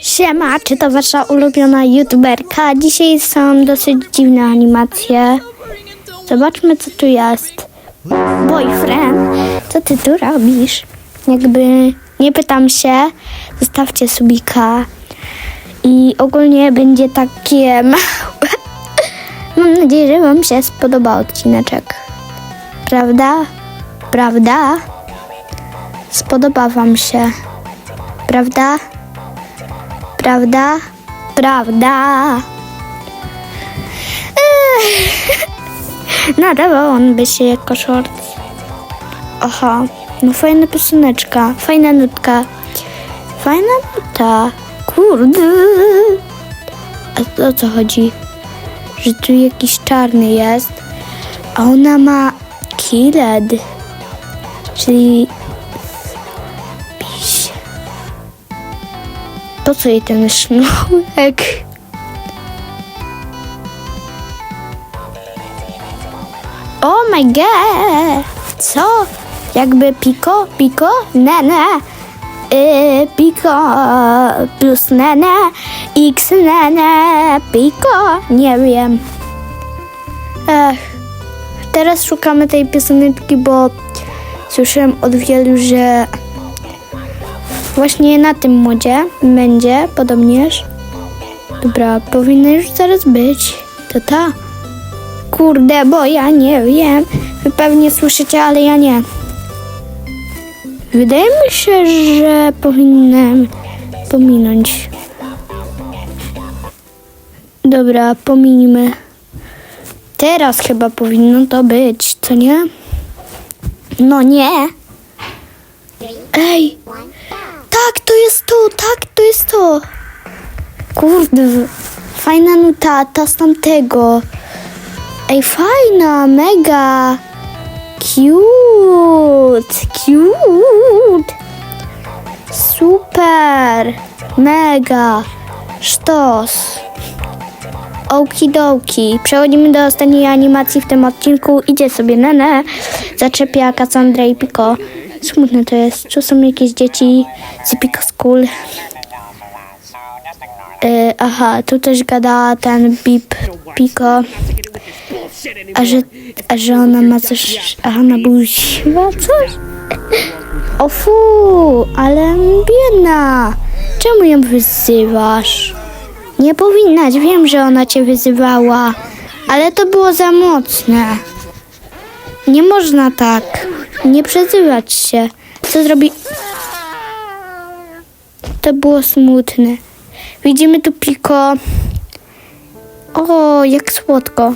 Siema, czy to wasza ulubiona youtuberka? Dzisiaj są dosyć dziwne animacje. Zobaczmy, co tu jest. Boyfriend, co ty tu robisz? Jakby nie pytam się, zostawcie subika. I ogólnie będzie takie małe. Mam nadzieję, że wam się spodoba odcineczek. Prawda? Prawda? Spodoba wam się. Prawda? Prawda? Prawda? Nadawał on by się jako short. Aha, no fajna pioseneczka, fajna nutka. Fajna nuta. Kurde. A o co chodzi? Że tu jakiś czarny jest, a ona ma killed. Czyli Po co jej ten sznurek? Oh my god! Co? Jakby piko, piko, nene. Y, piko plus nene, x nene, piko, nie wiem. Ech, teraz szukamy tej pioseneczki, bo słyszałem od wielu, że Właśnie na tym modzie będzie podobnież. Dobra, powinna już zaraz być. To ta. Kurde, bo ja nie wiem. Wy pewnie słyszycie, ale ja nie. Wydaje mi się, że powinnam pominąć. Dobra, pominimy. Teraz chyba powinno to być, co nie? No nie. Ej, fajna nuta, ta z tamtego. Ej, fajna, mega. Cute, cute. Super, mega. Sztos. Okidoki. Przechodzimy do ostatniej animacji w tym odcinku. Idzie sobie Nene, zaczepia Cassandra i Piko. Smutne to jest. Tu są jakieś dzieci z Piko School. E, aha, tu też gada ten Bip Piko. A że, a że ona ma coś... Aha, na buzi ma coś? O fu, ale biedna. Czemu ją wyzywasz? Nie powinnaś, wiem, że ona cię wyzywała, ale to było za mocne. Nie można tak. Nie przezywać się. Co zrobi? To było smutne. Widzimy tu Piko. O, jak słodko.